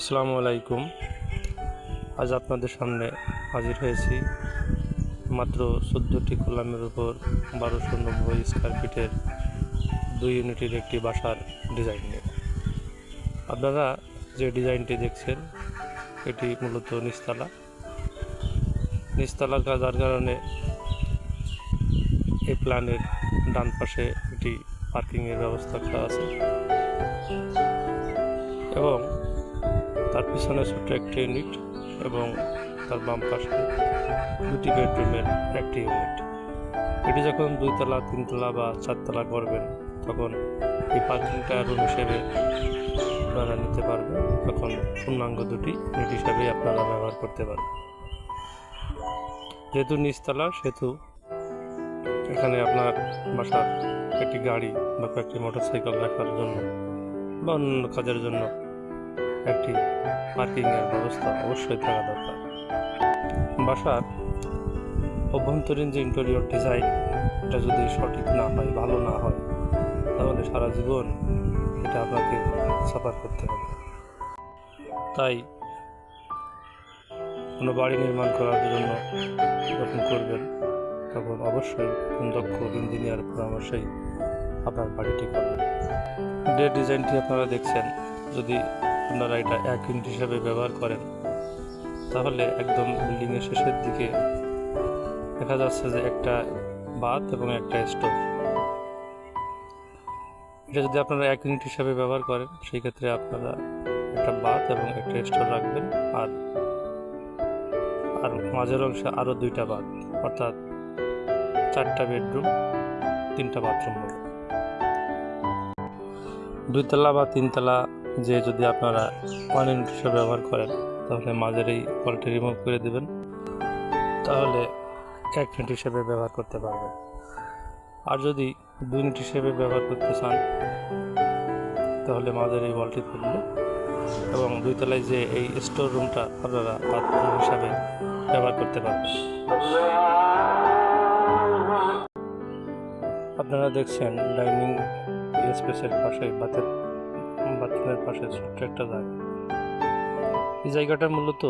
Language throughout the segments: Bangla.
আসসালামু আলাইকুম। আজ আপনাদের সামনে হাজির হয়েছি মাত্র চোদ্দোটি কলামের উপর বারোশো নব্বই স্কোয়ার ফিটের দুই ইউনিটের একটি বাসার ডিজাইন নিয়ে। আপনারা যে ডিজাইনটি দেখছেন, এটি মূলত নিস্তালা নিস্তালা যার কারণে এই প্ল্যানের ডান পাশে একটি পার্কিংয়ের ব্যবস্থা করা আছে। এবং তার পিছনে ছোট্ট একটি ইউনিট এবং তার বাম পাশে দুটি বেডরুমের একটি ইউনিট। এটি যখন দুইতলা, তিনতলা বা চারতলা করবেন, তখন এই পার্কিংটা রুম হিসেবে আপনারা নিতে পারবেন। তখন পূর্ণাঙ্গ দুটি ইউনিট হিসাবে আপনারা ব্যবহার করতে পারবেন। যেহেতু নিচতলা, সেহেতু এখানে আপনার বাসার একটি গাড়ি বা কয়েকটি মোটরসাইকেল রাখার জন্য বা অন্য কাজের জন্য একটি পার্কিংয়ের ব্যবস্থা অবশ্যই থাকা দরকার। বাসার অভ্যন্তরীণ যে ইন্টেরিয়র ডিজাইন এটা যদি সঠিক না হয়, ভালো না হয়, তাহলে সারা জীবন এটা আপনাকে সাফার করতে হবে। তাই কোনো বাড়ি নির্মাণ করার জন্য যখন করবেন, তখন অবশ্যই দক্ষ ইঞ্জিনিয়ার পরামর্শেই আপনার বাড়িটি করবেন। যে ডিজাইনটি আপনারা দেখছেন, যদি আপনারা এটা এক ইউনিট হিসাবে ব্যবহার করেন, তাহলে একদম বিল্ডিংয়ের শেষের দিকে দেখা যাচ্ছে যে একটা বাথ এবং একটা স্টোর এটা যদি আপনারা এক ইউনিট হিসাবে ব্যবহার করেন, সেই ক্ষেত্রে আপনারা একটা বাথ এবং একটা স্টোর রাখবেন, আর আর মাঝের অংশে আরও দুইটা বাথ অর্থাৎ চারটা বেডরুম তিনটা বাথরুম দুইতলা বা তিনতলা যে যদি আপনারা ইউনিট হিসেবে ব্যবহার করেন, তাহলে মাঝের এই কলটি রিমুভ করে দেবেন। তাহলে এক ইউনিট হিসেবে ব্যবহার করতে পারবেন। আর যদি দুই ইউনিট হিসেবে ব্যবহার করতে চান, তাহলে মাঝের এই বলটি থাকবে এবং দুই তলায় যে এই স্টোর রুমটা আপনারা বাথরুম হিসাবে ব্যবহার করতে পারবেন। আপনারা দেখছেন ডাইনিং স্পেসের পাশে বাথের বাথরুমের পাশে ছোট্ট একটা জায়গা। এই জায়গাটা মূলত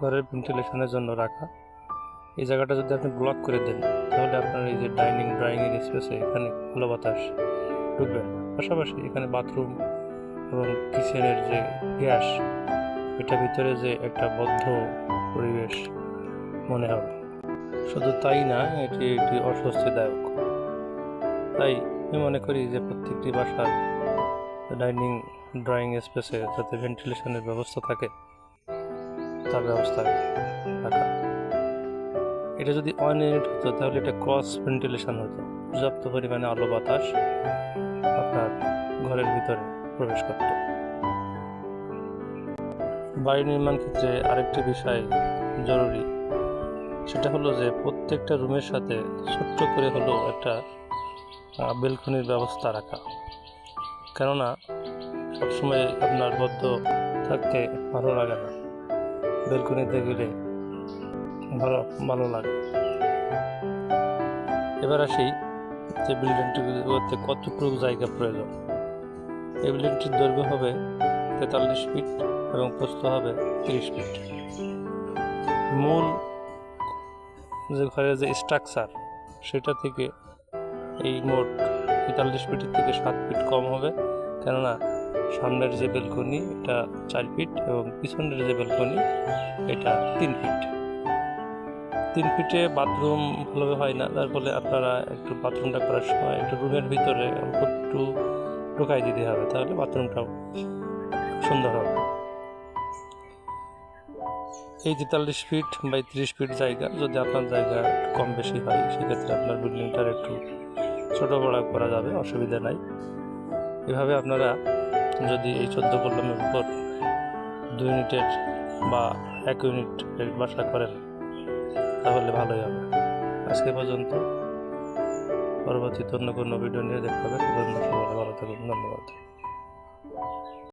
ঘরের ভেন্টিলেশনের জন্য রাখা। এই জায়গাটা যদি আপনি ব্লক করে দেন, তাহলে আপনার এই যে ডাইনিং ড্রয়িংয়ের স্পেসে এখানে ভালো বাতাস ঢুকবে পাশাপাশি এখানে বাথরুম এবং কিচেনের যে গ্যাস, এটা ভিতরে যে একটা বদ্ধ পরিবেশ মনে হবে। শুধু তাই না, এটি একটি অস্বস্তিদায়ক। তাই আমি মনে করি যে প্রত্যেকটি বাসার ডাইনিং ড্রয়িং স্পেসে যাতে ভেন্টিলেশনের ব্যবস্থা থাকে, তার ব্যবস্থা রাখা। এটা যদি ওয়ান ইউনিট হতো, তাহলে এটা ক্রস ভেন্টিলেশন হতো। পর্যাপ্ত পরিমাণে আলো বাতাস আপনার ঘরের ভিতরে প্রবেশ করত। বাড়ি নির্মাণ ক্ষেত্রে আরেকটি বিষয় জরুরি। সেটা হলো যে, প্রত্যেকটা রুমের সাথে ছোট্ট করে হলো একটা বেলকনির ব্যবস্থা রাখা। কেননা সবসময় আপনার বদ্ধ থাকতে ভালো লাগে না। বেলকনিতে গেলে ভালো ভালো লাগে। এবার আসি যে বিল্ডিংটি করতে কতটুকু জায়গা প্রয়োজন। এই বিল্ডিংটির দৈর্ঘ্য হবে তেতাল্লিশ ফিট এবং প্রস্থ হবে তিরিশ ফিট মূল যে ঘরের যে স্ট্রাকচার সেটা থেকে এই মোট তেতাল্লিশ ফিটের থেকে সাত ফিট কম হবে। কেননা সামনের যে বেলকনি, এটা চার ফিট এবং পিছনের যে বেলকনি, এটা তিন ফিট। তিন ফিটে বাথরুম ভালোভাবে হয় না। তার ফলে আপনারা একটু বাথরুমটা করার সময় একটু রুমের ভিতরে একটু ঢুকাই দিতে হবে, তাহলে বাথরুমটাও সুন্দর হবে। এই তেতাল্লিশ ফিট বাই তিরিশ ফিট জায়গা, যদি আপনার জায়গা কম বেশি হয়, সেক্ষেত্রে আপনার বিল্ডিংটার একটু ছোটো বড় করা যাবে, অসুবিধা নাই। এভাবে আপনারা যদি এই চোদ্দ কলমের উপর দু ইউনিটের বা এক ইউনিট বাসা করেন, তাহলে ভালোই হবে। আজকে পর্যন্ত পরবর্তীতে অন্য কোনো ভিডিও নিয়ে দেখতে হবে। ভালো থাকুন, ধন্যবাদ।